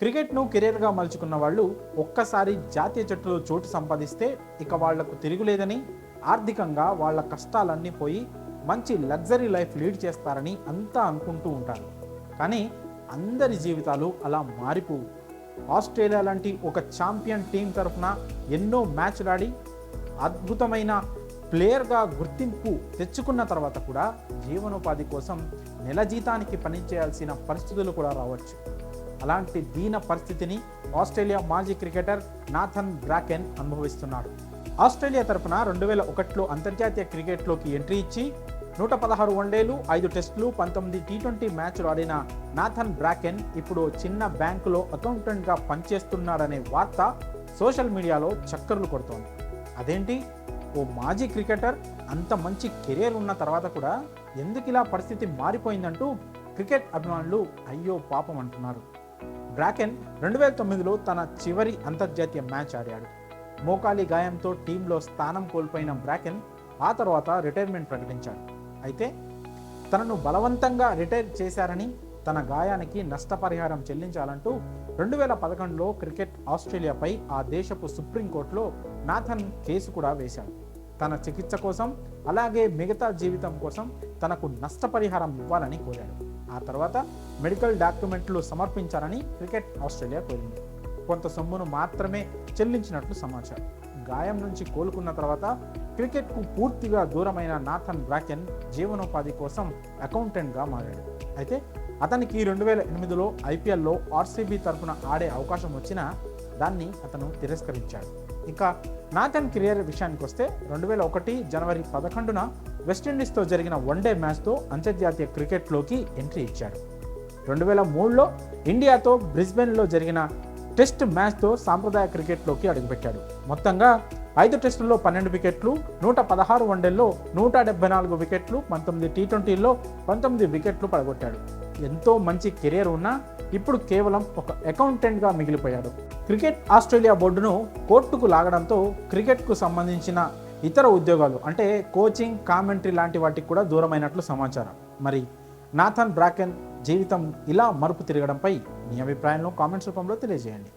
క్రికెట్ను కెరీర్గా మలుచుకున్న వాళ్ళు ఒక్కసారి జాతీయ జట్టులో చోటు సంపాదిస్తే ఇక వాళ్ళకు తిరుగులేదని ఆర్థికంగా వాళ్ళ కష్టాలన్నీ పోయి మంచి లగ్జరీ లైఫ్ లీడ్ చేస్తారని అంతా అనుకుంటూ ఉంటారు. కానీ అందరి జీవితాలు అలా మారిపోవు. ఆస్ట్రేలియా లాంటి ఒక ఛాంపియన్ టీం తరఫున ఎన్నో మ్యాచ్లు ఆడి అద్భుతమైన ప్లేయర్గా గుర్తింపు తెచ్చుకున్న తర్వాత కూడా జీవనోపాధి కోసం నెల జీతానికి పనిచేయాల్సిన పరిస్థితులు కూడా రావచ్చు. అలాంటి దీన పరిస్థితిని ఆస్ట్రేలియా మాజీ క్రికెటర్ నాథన్ బ్రాకెన్ అనుభవిస్తున్నాడు. ఆస్ట్రేలియా తరపున రెండు వేల ఒకటిలో అంతర్జాతీయ క్రికెట్లోకి ఎంట్రీ ఇచ్చి నూట పదహారు వన్డేలు ఐదు టెస్టులు పంతొమ్మిది టీ ట్వంటీ మ్యాచ్లు ఆడిన నాథన్ బ్రాకెన్ ఇప్పుడు చిన్న బ్యాంకులో అకౌంటెంట్గా పనిచేస్తున్నాడనే వార్త సోషల్ మీడియాలో చక్కర్లు కొడుతోంది. అదేంటి? ఓ మాజీ క్రికెటర్ అంత మంచి కెరీర్ ఉన్న తర్వాత కూడా ఎందుకు ఇలా పరిస్థితి మారిపోయిందంటూ క్రికెట్ అభిమానులు అయ్యో పాపం అంటున్నారు. బ్రాకెన్ రెండు వేల తొమ్మిదిలో తన చివరి అంతర్జాతీయ మ్యాచ్ ఆడాడు. మోకాలి గాయంతో టీంలో స్థానం కోల్పోయిన బ్రాకెన్ ఆ తర్వాత రిటైర్మెంట్ ప్రకటించాడు. అయితే తనను బలవంతంగా రిటైర్ చేశారని తన గాయానికి నష్టపరిహారం చెల్లించాలంటూ రెండు వేల పదకొండులో క్రికెట్ ఆస్ట్రేలియాపై ఆ దేశపు సుప్రీంకోర్టులో నాథన్ కేసు కూడా వేశాడు. తన చికిత్స కోసం అలాగే మిగతా జీవితం కోసం తనకు నష్టపరిహారం ఇవ్వాలని కోరాడు. ఆ తర్వాత మెడికల్ డాక్యుమెంట్లు సమర్పించాలని క్రికెట్ ఆస్ట్రేలియా కోరింది. కొంత సొమ్మును మాత్రమే చెల్లించినట్లు సమాచారం. గాయం నుంచి కోలుకున్న తర్వాత క్రికెట్కు పూర్తిగా దూరమైన నాథన్ బ్రాకెన్ జీవనోపాధి కోసం అకౌంటెంట్గా మారాడు. అయితే అతనికి రెండు వేల ఎనిమిదిలో ఐపీఎల్లో ఆర్సీబీ తరఫున ఆడే అవకాశం వచ్చినా దాన్ని అతను తిరస్కరించాడు. ఇంకా నాథన్ కెరియర్ విషయానికి వస్తే రెండు వేల ఒకటి జనవరి పదకొండున వెస్టిండీస్తో జరిగిన వన్డే మ్యాచ్తో అంతర్జాతీయ క్రికెట్లోకి ఎంట్రీ ఇచ్చాడు. రెండు వేల మూడులో ఇండియాతో బ్రిస్బెన్లో జరిగిన టెస్ట్ మ్యాచ్తో సాంప్రదాయ క్రికెట్లోకి అడుగుపెట్టాడు. మొత్తంగా ఐదు టెస్టుల్లో పన్నెండు వికెట్లు నూట పదహారు వన్డేల్లో నూట డెబ్బై నాలుగు వికెట్లు పంతొమ్మిది టీ ట్వంటీల్లో పంతొమ్మిది వికెట్లు పడగొట్టాడు. ఎంతో మంచి కెరీర్ ఉన్నా ఇప్పుడు కేవలం ఒక అకౌంటెంట్గా మిగిలిపోయాడు. క్రికెట్ ఆస్ట్రేలియా బోర్డును కోర్టుకు లాగడంతో క్రికెట్కు సంబంధించిన ఇతర ఉద్యోగాలు అంటే కోచింగ్ కామెంటరీ లాంటి వాటికి కూడా దూరమైనట్లు సమాచారం. మరి నాథన్ బ్రాకెన్ జీవితం ఇలా మరుపు తిరగడంపై మీ అభిప్రాయంలో కామెంట్స్ రూపంలో తెలియజేయండి.